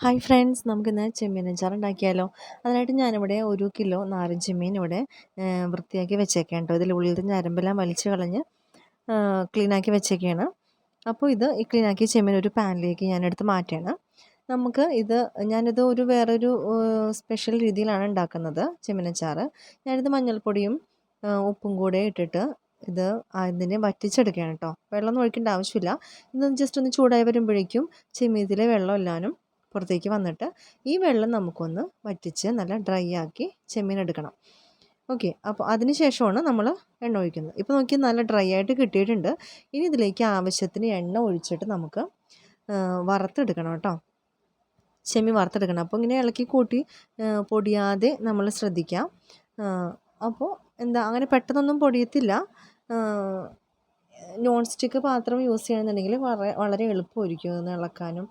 Hi friends നമുക്കിന്ന് ചെമ്മീൻ അച്ചാർ ഉണ്ടാക്കിയാലോ അതിനായിട്ട് ഞാനിവിടെ ഒരു കിലോ നാരൻ ചെമ്മീൻ ഇവിടെ വൃത്തിയാക്കി വെച്ചേക്കാം കേട്ടോ. ഉള്ളിൽ ഞരമ്പെല്ലാം വലിച്ച് കളഞ്ഞ് ക്ലീനാക്കി വെച്ചേക്കാണ്. അപ്പോൾ ഇത് ഈ ക്ലീനാക്കിയ ചെമ്മീൻ ഒരു പാനിലേക്ക് ഞാനെടുത്ത് മാറ്റുകയാണ്. നമുക്ക് ഇത് ഞാനിത് ഒരു വേറൊരു സ്പെഷ്യൽ രീതിയിലാണ് ഉണ്ടാക്കുന്നത് ചെമ്മീൻ അച്ചാർ ഞാനിത് മഞ്ഞൾപ്പൊടിയും ഉപ്പും കൂടെ ഇട്ടിട്ട് ഇത് അതിനെ വറ്റിച്ചെടുക്കുകയാണ് കേട്ടോ. വെള്ളം ഒഴിക്കേണ്ട ആവശ്യമില്ല. ഇത് ജസ്റ്റ് ഒന്ന് ചൂടായി വരുമ്പോഴേക്കും ചെമ്മീതിലെ വെള്ളം എല്ലാനും പുറത്തേക്ക് വന്നിട്ട് ഈ വെള്ളം നമുക്കൊന്ന് വറ്റിച്ച് നല്ല ഡ്രൈ ആക്കി ചെമ്മീൻ എടുക്കണം. ഓക്കെ അപ്പോൾ അതിന് ശേഷമാണ് നമ്മൾ എണ്ണ ഒഴിക്കുന്നത്. ഇപ്പോൾ നോക്കി നല്ല ഡ്രൈ ആയിട്ട് കിട്ടിയിട്ടുണ്ട്. ഇനി ഇതിലേക്ക് ആവശ്യത്തിന് എണ്ണ ഒഴിച്ചിട്ട് നമുക്ക് വറുത്തെടുക്കണം കേട്ടോ. ചെമ്മീൻ വറുത്തെടുക്കണം. അപ്പോൾ ഇങ്ങനെ ഇളക്കി കൂട്ടി പൊടിയാതെ നമ്മൾ ശ്രദ്ധിക്കാം. അപ്പോൾ എന്താ അങ്ങനെ പെട്ടെന്നൊന്നും പൊടിയത്തില്ല. നോൺ സ്റ്റിക്ക് പാത്രം യൂസ് ചെയ്യണമെന്നുണ്ടെങ്കിൽ വളരെ വളരെ എളുപ്പമായിരിക്കും ഒന്ന് ഇളക്കാനും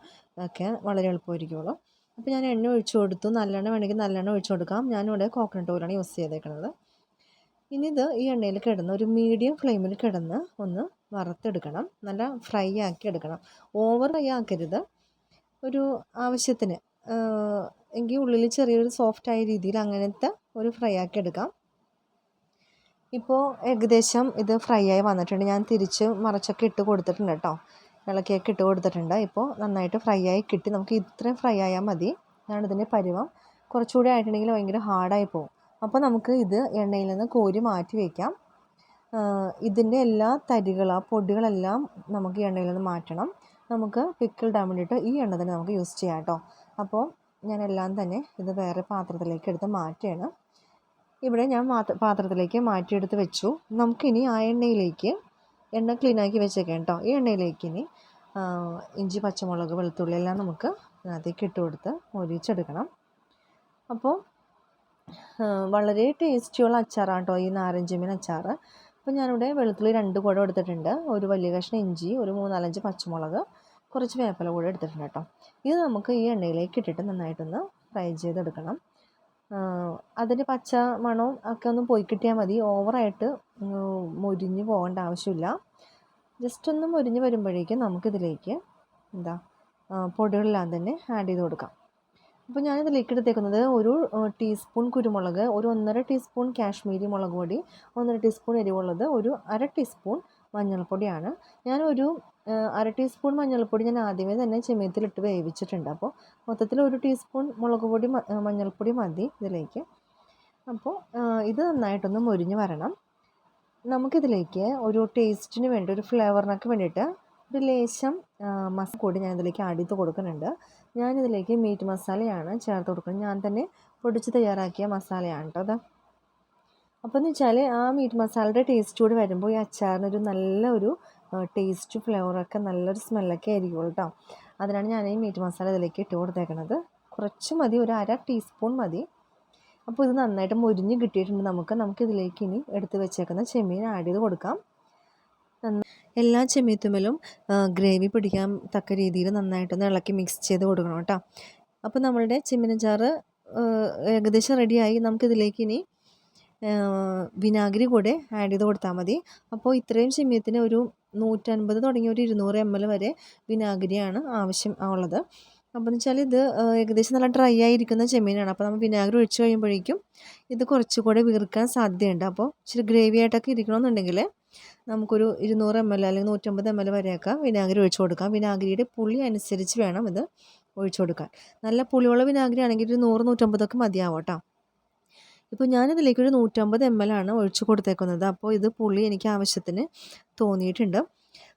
ഒക്കെ വളരെ എളുപ്പമായിരിക്കുള്ളൂ. അപ്പോൾ ഞാൻ എണ്ണ ഒഴിച്ചു കൊടുത്തു. നല്ലെണ്ണ വേണമെങ്കിൽ നല്ലെണ്ണ ഒഴിച്ചു കൊടുക്കാം. ഞാനിവിടെ കോക്കനട്ട് ഓയിലാണ് യൂസ് ചെയ്തേക്കുന്നത് ഇനി ഇത് ഈ എണ്ണയിൽ കിടന്ന് ഒരു മീഡിയം ഫ്ലെയിമിൽ കിടന്ന് ഒന്ന് വറുത്തെടുക്കണം. നല്ല ഫ്രൈ ആക്കി എടുക്കണം. ഓവർ ഫ്രൈ ആക്കരുത്. ഒരു ആവശ്യത്തിന് എങ്കിൽ ഉള്ളിൽ ചെറിയൊരു സോഫ്റ്റായ രീതിയിൽ അങ്ങനത്തെ ഒരു ഫ്രൈ ആക്കി എടുക്കാം. ഇപ്പോൾ ഏകദേശം ഇത് ഫ്രൈ ആയി വന്നിട്ടുണ്ട്. ഞാൻ തിരിച്ച് മറച്ചൊക്കെ ഇട്ട് കൊടുത്തിട്ടുണ്ട് കേട്ടോ. ഇളക്കിയൊക്കെ ഇട്ട് കൊടുത്തിട്ടുണ്ട്. ഇപ്പോൾ നന്നായിട്ട് ഫ്രൈ ആയി കിട്ടി. നമുക്ക് ഇത്രയും ഫ്രൈ ആയാൽ മതി. ഞാൻ ഇതിന്റെ പരുവം. കുറച്ചുകൂടി ആയിട്ടുണ്ടെങ്കിൽ ഭയങ്കര ഹാർഡായി പോകും. അപ്പോൾ നമുക്ക് ഇത് എണ്ണയിൽ നിന്ന് കോരി മാറ്റി വയ്ക്കാം ഇതിന്റെ എല്ലാ തരികൾ ആ പൊടികളെല്ലാം നമുക്ക് എണ്ണയിൽ നിന്ന് മാറ്റണം. നമുക്ക് പിക്കിൾ ഇടാൻ വേണ്ടിയിട്ട് ഈ എണ്ണ തന്നെ നമുക്ക് യൂസ് ചെയ്യാം കേട്ടോ. അപ്പോൾ ഞാനെല്ലാം തന്നെ ഇത് വേറെ പാത്രത്തിലേക്ക് എടുത്ത് മാറ്റുകയാണ്. ഇവിടെ ഞാൻ പാത്രത്തിലേക്ക് മാറ്റിയെടുത്ത് വെച്ചു. നമുക്കിനി ആ എണ്ണയിലേക്ക് എണ്ണ ക്ലീനാക്കി വെച്ചേക്കാം കേട്ടോ ഈ എണ്ണയിലേക്ക് ഇനി ഇഞ്ചി പച്ചമുളക് വെളുത്തുള്ളി എല്ലാം നമുക്ക് അതിനകത്തേക്ക് ഇട്ട് കൊടുത്ത് മൊരിച്ചെടുക്കണം. അപ്പോൾ വളരെ ടേസ്റ്റിയുള്ള അച്ചാറാണ് കേട്ടോ ഈ നാരഞ്ച് മീൻ അച്ചാർ അപ്പോൾ ഞാനിവിടെ വെളുത്തുള്ളി രണ്ട് കുടം എടുത്തിട്ടുണ്ട്. ഒരു വലിയ കഷ്ണം ഇഞ്ചി ഒരു മൂന്നാലഞ്ച് പച്ചമുളക് കുറച്ച് വേപ്പില കൂടെ എടുത്തിട്ടുണ്ട് കേട്ടോ ഇത് നമുക്ക് ഈ എണ്ണയിലേക്ക് ഇട്ടിട്ട് നന്നായിട്ടൊന്ന് ഫ്രൈ ചെയ്തെടുക്കണം. അതിന്റെ പച്ച മണവും ഒക്കെ ഒന്ന് പോയി കിട്ടിയാൽ മതി. ഓവറായിട്ട് മൊരിഞ്ഞ് പോകേണ്ട ആവശ്യമില്ല. ജസ്റ്റ് ഒന്ന് മൊരിഞ്ഞ് വരുമ്പോഴേക്കും നമുക്കിതിലേക്ക് എന്താ പൊടികളെല്ലാം തന്നെ ആഡ് ചെയ്ത് കൊടുക്കാം. അപ്പോൾ ഞാനിതിലേക്ക് എടുത്തേക്കുന്നത് ഒരു ടീസ്പൂൺ കുരുമുളക് ഒരു ഒന്നര ടീസ്പൂൺ കാശ്മീരി മുളക് പൊടി ഒന്നര ടീസ്പൂൺ എരിവുള്ളത് ഒരു അര ടീസ്പൂൺ മഞ്ഞൾപ്പൊടിയാണ്. ഞാനൊരു അര ടീസ്പൂൺ മഞ്ഞൾപ്പൊടി ഞാൻ ആദ്യമേ തന്നെ ചെമ്മീത്തിലിട്ട് വേവിച്ചിട്ടുണ്ട്. അപ്പോൾ മൊത്തത്തിൽ ഒരു ടീസ്പൂൺ മുളക് പൊടി മഞ്ഞൾപ്പൊടി മതി ഇതിലേക്ക്. അപ്പോൾ ഇത് നന്നായിട്ടൊന്ന് മുരിഞ്ഞ് വരണം. നമുക്കിതിലേക്ക് ഒരു ടേസ്റ്റിന് വേണ്ടി ഒരു ഫ്ലേവറിനൊക്കെ വേണ്ടിയിട്ട് ഒരു ലേശം മസ കൂടി ഞാൻ ഇതിലേക്ക് ആഡ് ചെയ്ത് കൊടുക്കുന്നുണ്ട്. ഞാനിതിലേക്ക് മീറ്റ് മസാലയാണ് ചേർത്ത് കൊടുക്കുന്നത്. ഞാൻ തന്നെ പൊടിച്ച് തയ്യാറാക്കിയ മസാലയാണ് കേട്ടോ അത് അപ്പോൾ എന്ന് വെച്ചാൽ ആ മീറ്റ് മസാലയുടെ ടേസ്റ്റ് കൂടി വരുമ്പോൾ ഈ അച്ചാറിനൊരു നല്ല ഒരു ടേസ്റ്റ് ഫ്ലേവറൊക്കെ നല്ലൊരു സ്മെല്ലൊക്കെ ആയിരിക്കും കേട്ടോ. അതിനാണ് ഞാൻ ഈ മീറ്റ് മസാല ഇതിലേക്ക് ഇട്ട് കൊടുത്തേക്കുന്നത് കുറച്ച് മതി ഒരു അര ടീസ്പൂൺ മതി. അപ്പോൾ ഇത് നന്നായിട്ട് മുരിഞ്ഞ് കിട്ടിയിട്ടുണ്ട് നമുക്ക്. നമുക്കിതിലേക്ക് ഇനി എടുത്ത് വെച്ചേക്കുന്ന ചെമ്മീൻ ആഡ് ചെയ്ത് കൊടുക്കാം. എല്ലാ ചെമ്മീത്തുമ്മലും ഗ്രേവി പിടിക്കാൻ തക്ക രീതിയിൽ നന്നായിട്ടൊന്ന് ഇളക്കി മിക്സ് ചെയ്ത് കൊടുക്കണം കേട്ടോ. അപ്പോൾ നമ്മളുടെ ചെമ്മീനച്ചാറ് ഏകദേശം റെഡിയായി നമുക്കിതിലേക്ക് ഇനി വിനാഗിരി കൂടെ ആഡ് ചെയ്ത് കൊടുത്താൽ മതി. അപ്പോൾ ഇത്രയും ചെമ്മീത്തിന് ഒരു നൂറ്റൻപത് തുടങ്ങി ഒരു ഇരുന്നൂറ് എം എൽ വരെ വിനാഗിരിയാണ് ആവശ്യം ഉള്ളത്. അപ്പോൾ എന്ന് വെച്ചാൽ ഇത് ഏകദേശം നല്ല ഡ്രൈ ആയിരിക്കുന്ന ചെമ്മീനാണ് അപ്പോൾ നമ്മൾ വിനാഗിരി ഒഴിച്ച് കഴിയുമ്പോഴേക്കും ഇത് കുറച്ചുകൂടെ വീർക്കാൻ സാധ്യതയുണ്ട്. അപ്പോൾ ഇച്ചിരി ഗ്രേവി ആയിട്ടൊക്കെ ഇരിക്കണമെന്നുണ്ടെങ്കിൽ നമുക്കൊരു ഇരുന്നൂറ് എം എൽ അല്ലെങ്കിൽ നൂറ്റമ്പത് എം എൽ വരെയൊക്കെ വിനാഗിരി ഒഴിച്ചു കൊടുക്കാം. വിനാഗിരിയുടെ പുളി അനുസരിച്ച് വേണം ഇത് ഒഴിച്ചു കൊടുക്കാൻ. നല്ല പുളിയുള്ള വിനാഗിരി ആണെങ്കിൽ ഒരു നൂറ് നൂറ്റമ്പതൊക്കെ മതിയാവും കേട്ടോ. ഇപ്പോൾ ഞാനിതിലേക്കൊരു നൂറ്റമ്പത് എം എൽ ആണ് ഒഴിച്ചു കൊടുത്തേക്കുന്നത്. അപ്പോൾ ഇത് പുളി എനിക്ക് ആവശ്യത്തിന് തോന്നിയിട്ടുണ്ട്.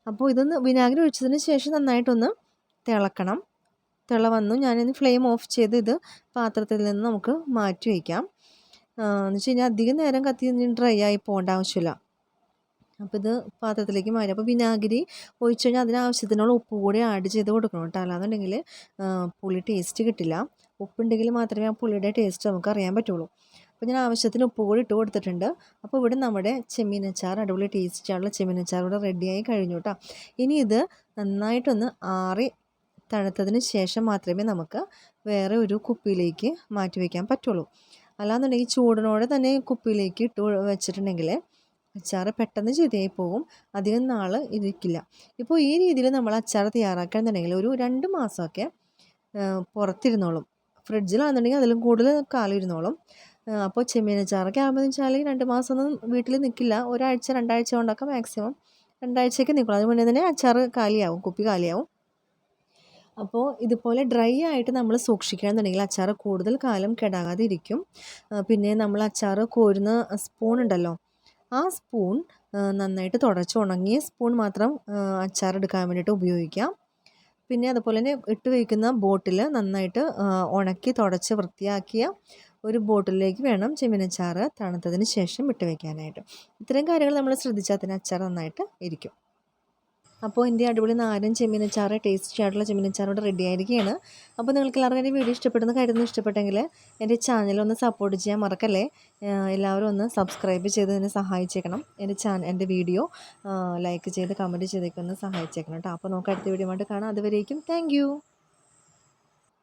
അപ്പോൾ ഇതൊന്ന് വിനാഗിരി ഒഴിച്ചതിന് ശേഷം നന്നായിട്ടൊന്ന് തിളക്കണം. തിള വന്നു. ഞാനിന്ന് ഫ്ലെയിം ഓഫ് ചെയ്ത് ഇത് പാത്രത്തിൽ നിന്ന് നമുക്ക് മാറ്റി വയ്ക്കാം. എന്ന് വെച്ച് കഴിഞ്ഞാൽ അധികം നേരം കത്തി ഡ്രൈ ആയി പോകേണ്ട ആവശ്യമില്ല. അപ്പോൾ ഇത് പാത്രത്തിലേക്ക് മാറി. അപ്പോൾ വിനാഗിരി ഒഴിച്ച് കഴിഞ്ഞാൽ അതിനാവശ്യത്തിനുള്ള ഉപ്പ് കൂടി ആഡ് ചെയ്ത് കൊടുക്കണം കേട്ടോ. അല്ലാന്നുണ്ടെങ്കിൽ പുളി ടേസ്റ്റ് കിട്ടില്ല. ഉപ്പുണ്ടെങ്കിൽ മാത്രമേ ആ പുളിയുടെ ടേസ്റ്റ് നമുക്ക് അറിയാൻ പറ്റുള്ളൂ. അപ്പോൾ ഞാൻ ആവശ്യത്തിന് ഉപ്പ് കൂടി ഇട്ട് കൊടുത്തിട്ടുണ്ട്. അപ്പോൾ ഇവിടെ നമ്മുടെ ചെമ്മീനച്ചാർ അടിപൊളി ടേസ്റ്റായുള്ള ചെമ്മീനച്ചാർ ഇവിടെ റെഡിയായി കഴിഞ്ഞു കേട്ടോ. ഇനി ഇത് നന്നായിട്ടൊന്ന് ആറി തണുത്തതിന് ശേഷം മാത്രമേ നമുക്ക് വേറെ ഒരു കുപ്പിയിലേക്ക് മാറ്റി വയ്ക്കാൻ പറ്റുള്ളൂ. അല്ലാന്നുണ്ടെങ്കിൽ ചൂടിനോടെ തന്നെ കുപ്പിയിലേക്ക് ഇട്ട് വെച്ചിട്ടുണ്ടെങ്കിൽ അച്ചാർ പെട്ടെന്ന് ചീത്തയായി പോകും. അധികം നാൾ ഇരിക്കില്ല. ഇപ്പോൾ ഈ രീതിയിൽ നമ്മൾ അച്ചാർ തയ്യാറാക്കുകയാണെന്നുണ്ടെങ്കിൽ ഒരു രണ്ട് മാസമൊക്കെ പുറത്തിരുന്നോളും. ഫ്രിഡ്ജിലാണെന്നുണ്ടെങ്കിൽ അതിലും കൂടുതൽ കാലം ഇരുന്നോളും അപ്പോൾ ചെമ്മീനച്ചാറൊക്കെ ആകുമ്പോൾ വെച്ചാൽ രണ്ട് മാസമൊന്നും വീട്ടിൽ നിൽക്കില്ല. ഒരാഴ്ച രണ്ടാഴ്ച കൊണ്ടൊക്കെ മാക്സിമം രണ്ടാഴ്ചയൊക്കെ നിൽക്കും. അതിന് മുന്നേ തന്നെ അച്ചാർ കാലിയാവും കുപ്പി കാലിയാവും. അപ്പോൾ ഇതുപോലെ ഡ്രൈ ആയിട്ട് നമ്മൾ സൂക്ഷിക്കുകയാണെന്നുണ്ടെങ്കിൽ അച്ചാർ കൂടുതൽ കാലം കെടാകാതെ ഇരിക്കും. പിന്നെ നമ്മൾ അച്ചാർ കോരുന്ന സ്പൂൺ ഉണ്ടല്ലോ ആ സ്പൂൺ നന്നായിട്ട് തുടച്ച് ഉണങ്ങിയ സ്പൂൺ മാത്രം അച്ചാർ എടുക്കാൻ വേണ്ടിയിട്ട് ഉപയോഗിക്കാം. പിന്നെ അതുപോലെ തന്നെ ഇട്ട് വയ്ക്കുന്ന ബോട്ടിൽ നന്നായിട്ട് ഉണക്കി തുടച്ച് വൃത്തിയാക്കിയ ഒരു ബോട്ടിലേക്ക് വേണം ചെമ്മീനച്ചാറ് തണുത്തതിന് ശേഷം ഇട്ട് വയ്ക്കാനായിട്ട് ഇത്രയും കാര്യങ്ങൾ നമ്മൾ ശ്രദ്ധിച്ചാൽ തന്നെ അച്ചാർ നന്നായിട്ട് ഇരിക്കും. അപ്പോൾ എന്റെ അടിപൊളി നാരൻ ചെമ്മീനച്ചാറ് ടേസ്റ്റി ആയിട്ടുള്ള ചെമ്മീനച്ചാറ് ഇവിടെ റെഡി ആയിരിക്കുകയാണ്. അപ്പോൾ നിങ്ങൾക്ക് എല്ലാവർക്കും എന്റെ വീഡിയോ ഇഷ്ടപ്പെടുന്ന കാര്യമൊന്നും ഇഷ്ടപ്പെട്ടെങ്കിൽ എന്റെ ചാനൽ ഒന്ന് സപ്പോർട്ട് ചെയ്യാൻ മറക്കല്ലേ? എല്ലാവരും ഒന്ന് സബ്സ്ക്രൈബ് ചെയ്ത് എന്നെ സഹായിച്ചേക്കണം. എന്റെ ചാനൽ എന്റെ വീഡിയോ ലൈക്ക് ചെയ്ത് കമന്റ് ചെയ്തേക്കൊന്ന് സഹായിച്ചേക്കണം കേട്ടോ. അപ്പോൾ നമുക്ക് അടുത്ത വീഡിയോ ആയിട്ട് കാണാം. അതുവരേക്കും താങ്ക്